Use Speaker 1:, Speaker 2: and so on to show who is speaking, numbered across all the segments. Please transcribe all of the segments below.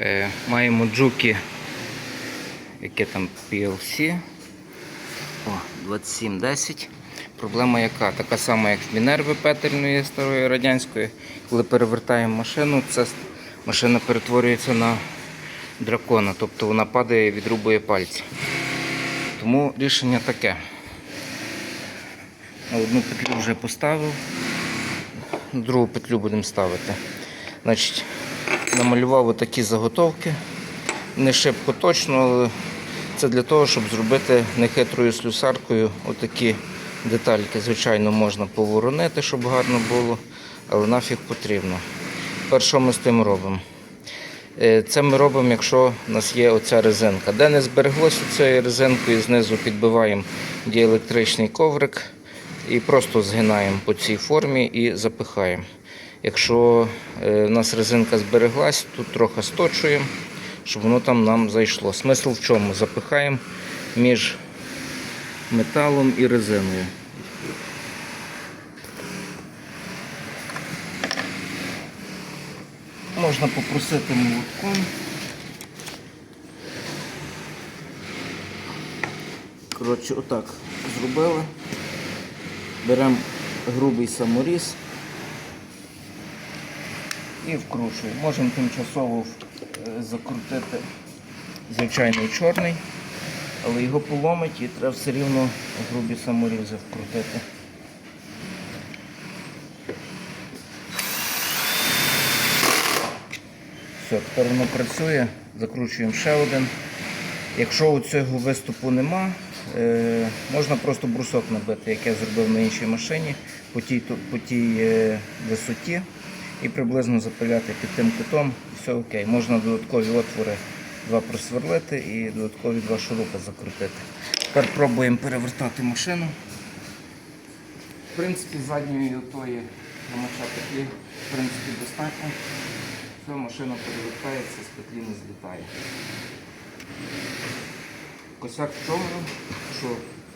Speaker 1: Е, маємо джуки, яке там PLC. О, 2710. Проблема яка? Така сама, як в Мінерви петельної старої радянської. Коли перевертаємо машину, ця машина перетворюється на дракона, тобто вона падає і відрубує пальці. Тому рішення таке. Одну петлю вже поставив, другу петлю будемо ставити. Значить, намалював отакі заготовки. Не шибко точно, але це для того, щоб зробити нехитрою слюсаркою отакі детальки. Звичайно, можна поворонити, щоб гарно було, але нафіг потрібно. Тепер що ми з тим робимо? Е, Це ми робимо, якщо у нас є оця резинка. Де не збереглося цією резинкою, знизу підбиваємо діелектричний коврик і просто згинаємо по цій формі і запихаємо. Якщо е, у нас резинка збереглась, тут трохи сточуємо, щоб воно там нам зайшло. Смисл в чому? Запихаємо між металом і резиною. Можна попросити молотком. Коротше, отак зробили. Беремо грубий саморіз і вкручуємо. Можемо тимчасово е, закрутити звичайний чорний, але його поломить і треба все рівно грубі саморізи вкрутити. Все, тепер воно працює, закручуємо ще один. Якщо у цього виступу нема, можна просто брусок набити, як я зробив на іншій машині по тій, по тій е, висоті і приблизно запиляти під тим кутом. Все окей. Можна додаткові отвори два просверлити і додаткові два шурупи закрутити. Тепер пробуємо перевертати машину. В принципі, задньої отої намоча петлі в принципі, достатньо. Все, машина перевертається, з петлі не злітає. Косяк в чому, що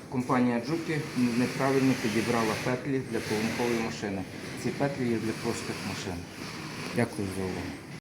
Speaker 1: компанія Джуки неправильно підібрала петлі для поломкової машини. Ці петлі є для простих машин. Дякую за увагу.